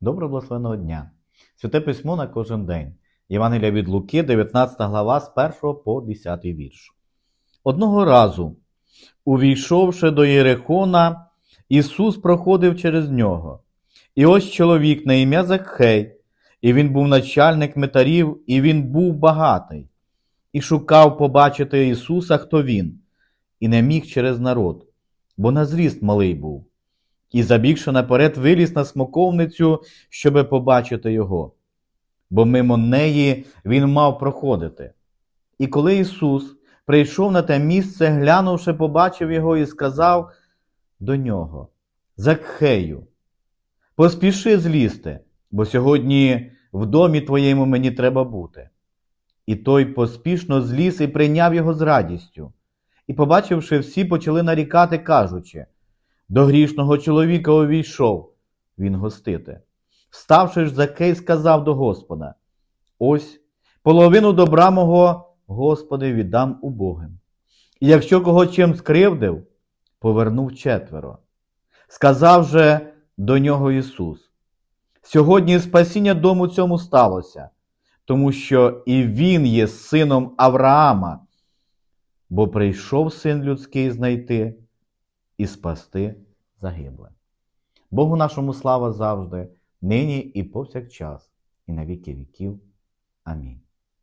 Доброго благословеного дня! Святе письмо на кожен день. Євангелія від Луки, 19 глава, з 1 по 10 вірш. Одного разу, увійшовши до Єрихона, Ісус проходив через нього. І ось чоловік на ім'я Закхей, і він був начальник метарів, і він був багатий, і шукав побачити Ісуса, хто він, і не міг через народ, бо на зріст малий був. І, забігши наперед, виліз на смоковницю, щоби побачити його, бо мимо неї він мав проходити. І коли Ісус прийшов на те місце, глянувши, побачив його і сказав до нього: Закхею, поспіши злізти, бо сьогодні в домі твоєму мені треба бути. І той поспішно зліз і прийняв його з радістю. І, побачивши, всі почали нарікати, кажучи, до грішного чоловіка увійшов він гостити. Вставши ж, Закей сказав до Господа: Ось половину добра мого, Господи, віддам убогим. І якщо кого чим скривдив, повернув четверо. Сказав же до нього Ісус: Сьогодні спасіння дому цьому сталося, тому що і він є сином Авраама, бо прийшов син людський знайти і спасти загибле. Богу нашому слава завжди, нині і повсякчас, і на віки віків. Амінь.